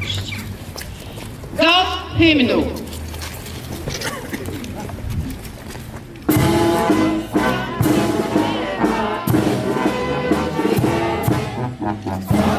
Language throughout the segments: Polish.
Uroczystość. Do hymnu. Zawsze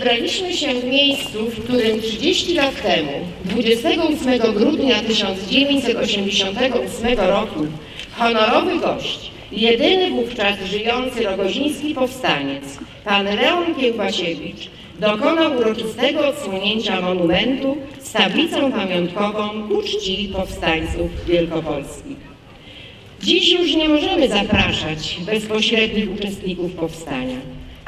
Zebraliśmy się w miejscu, w którym 30 lat temu, 28 grudnia 1988 roku, honorowy gość, jedyny wówczas żyjący rogoziński powstaniec, pan Leon Kiełbasiewicz, dokonał uroczystego odsłonięcia monumentu z tablicą pamiątkową ku czci powstańców wielkopolskich. Dziś już nie możemy zapraszać bezpośrednich uczestników powstania,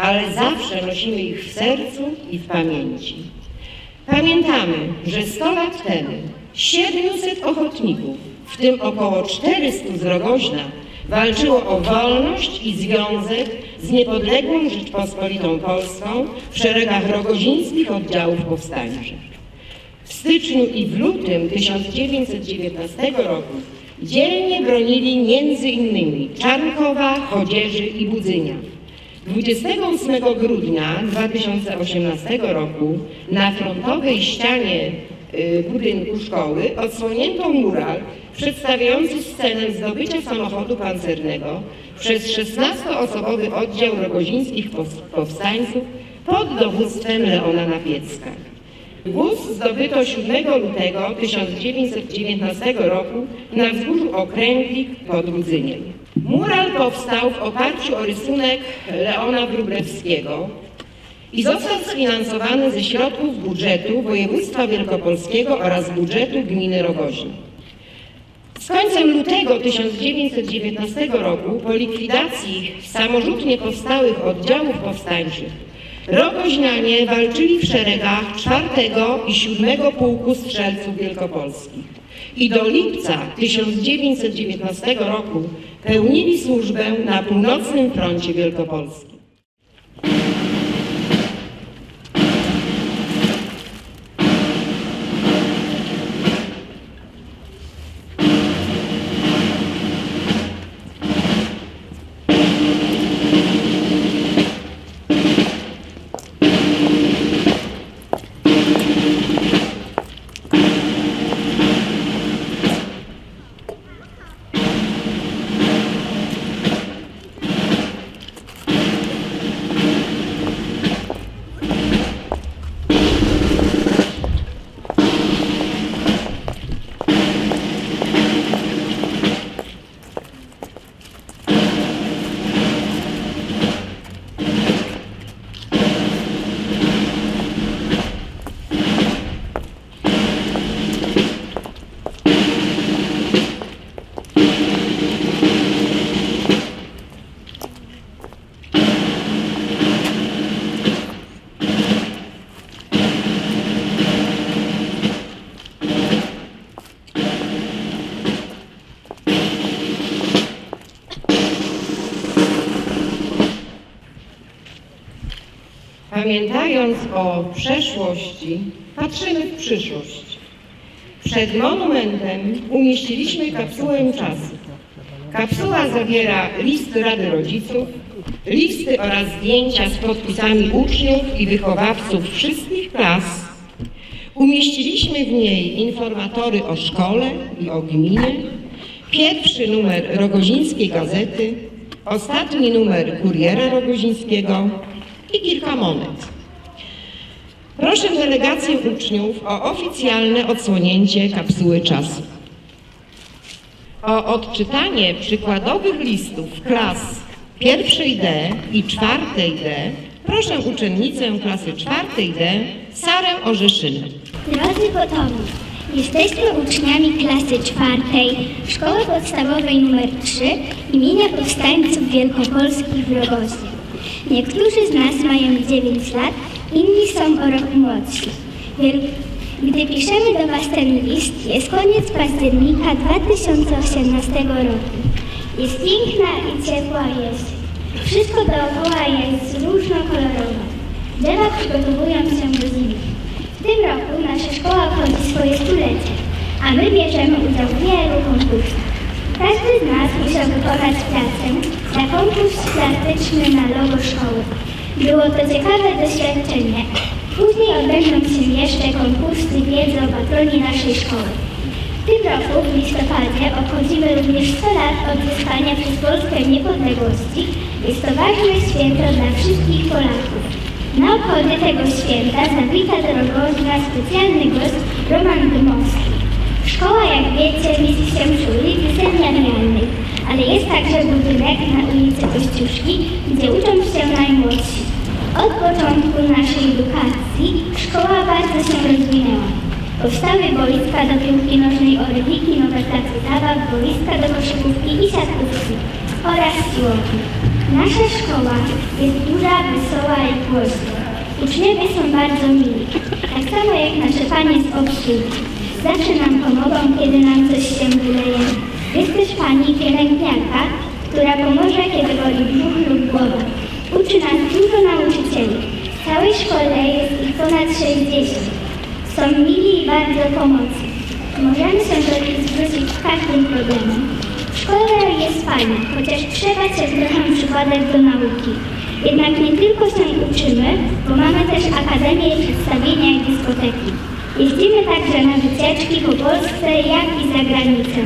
ale zawsze nosimy ich w sercu i w pamięci. Pamiętamy, że 100 lat temu 700 ochotników, w tym około 400 z Rogoźna, walczyło o wolność i związek z niepodległą Rzeczpospolitą Polską w szeregach rogozińskich oddziałów powstańczych. W styczniu i w lutym 1919 roku dzielnie bronili innymi Czarnkowa, Chodzieży i Budzynia. 28 grudnia 2018 roku na frontowej ścianie y, budynku szkoły odsłonięto mural przedstawiający scenę zdobycia samochodu pancernego przez 16-osobowy oddział rogozińskich pows- powstańców pod dowództwem Leona Napiecka. Wóz zdobyto 7 lutego 1919 roku na wzgórzu Okręglik pod Rudzyniem. Mural powstał w oparciu o rysunek Leona Wróblewskiego i został sfinansowany ze środków budżetu województwa wielkopolskiego oraz budżetu gminy Rogoźno. Z końcem lutego 1919 roku po likwidacji samorzutnie powstałych oddziałów powstańczych Rogoźnianie walczyli w szeregach 4 i 7 Pułku Strzelców Wielkopolskich i do lipca 1919 roku pełnili służbę na północnym froncie wielkopolskim. Pamiętając o przeszłości, patrzymy w przyszłość. Przed monumentem umieściliśmy kapsułę czasu. Kapsuła zawiera list Rady Rodziców, listy oraz zdjęcia z podpisami uczniów i wychowawców wszystkich klas. Umieściliśmy w niej informatory o szkole i o gminie, pierwszy numer Rogozińskiej Gazety, ostatni numer Kuriera Rogozińskiego i kilka monet. Proszę delegację uczniów o oficjalne odsłonięcie kapsuły czasu. O odczytanie przykładowych listów klas pierwszej D i czwartej D proszę uczennicę klasy czwartej D Sarę Orzeszynę. Drodzy potomni, jesteśmy uczniami klasy czwartej Szkoły Podstawowej nr 3 imienia Powstańców Wielkopolskich w Rogozie. Niektórzy z nas mają 9 lat, inni są o rok młodsi. Gdy piszemy do Was ten list, jest koniec października 2018 roku. Jest piękna i ciepła jesień. Wszystko dookoła jest różnokolorowe. Drzewa przygotowują się do zimy. W tym roku nasza szkoła obchodzi swoje stulecie, a my bierzemy udział w wielu konkursach. Każdy z nas musiał wykonać pracę na konkurs plastyczny na logo szkoły. Było to ciekawe doświadczenie. Później odbędą się jeszcze konkursy wiedzy o patroni naszej szkoły. W tym roku w listopadzie obchodzimy również 100 lat odzyskania przez Polskę niepodległości. Jest to ważne święto dla wszystkich Polaków. Na obchody tego święta zawita do Rogoźna specjalny gość Roman Dymowski. Szkoła, jak wiecie, mieści się przy ulicy Seminarialnej, ale jest także budynek na ulicy Kościuszki, gdzie uczą się najmłodsi. Od początku naszej edukacji szkoła bardzo się rozwinęła. Powstały boiska do piłki nożnej Orliki, nowe place zabaw, boiska do koszykówki i siatkówki oraz siłowni. Nasza szkoła jest duża, wesoła i głośna. Uczniowie są bardzo mili, tak samo jak nasze panie z obsługi. Zawsze nam pomogą, kiedy nam coś się wyleje. Jest też pani pielęgniarka, która pomoże, kiedy boli brzuch lub głowa. Uczy nas dużo nauczycieli. W całej szkole jest ich ponad 60. Są mili i bardzo pomocni. Możemy się do nich zwrócić z każdym problemem. W szkole jest fajnie, chociaż trzeba się trochę przykładać do nauki. Jednak nie tylko się uczymy, bo mamy też akademię przedstawienia i dyskoteki. Jeździmy także na wycieczki po Polsce, jak i za granicę.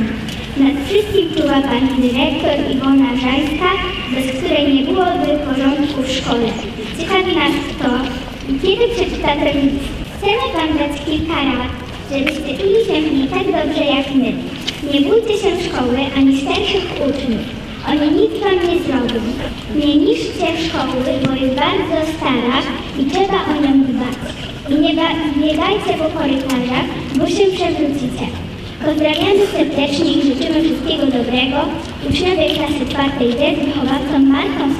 Nad wszystkim czuwa pani dyrektor Iwona Żańska, bez której nie byłoby porządku w szkole. Ciekawi nas kto i kiedy przeczyta ten list. Chcemy wam dać kilka rad, żebyście czuli się w niej tak dobrze jak my. Nie bójcie się szkoły ani starszych uczniów. Oni nic wam nie zrobią. Nie niszczcie szkoły, bo jest bardzo stara i trzeba o nie ba- biegajcie po korytarzach, bo się przewrócicie. Pozdrawiamy serdecznie i życzymy wszystkiego dobrego. Uczniowie klasy czwartej D z wychowawcą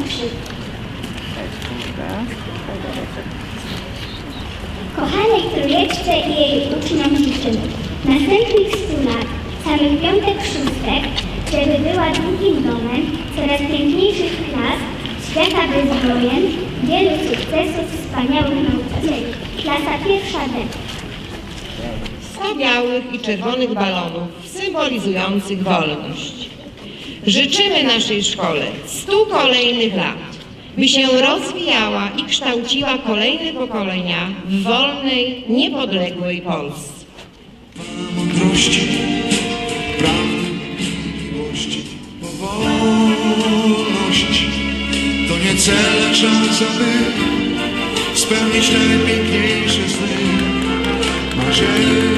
Skrzyp. Kochanej Trójeczce i jej uczniom życzymy następnych 100 lat, samych piątek, szóstek, żeby była drugim domem coraz piękniejszych klas, świata bez wojen, wielu sukcesów, wspaniałych nauczycieli. Klasa pierwsza D. 100 białych i czerwonych balonów symbolizujących wolność. Życzymy naszej szkole 100 kolejnych lat, by się rozwijała i kształciła kolejne pokolenia w wolnej, niepodległej Polsce. mądrości, prawdy, miłości, bo cele szansa, by spełnić najpiękniejsze sny, marzenia.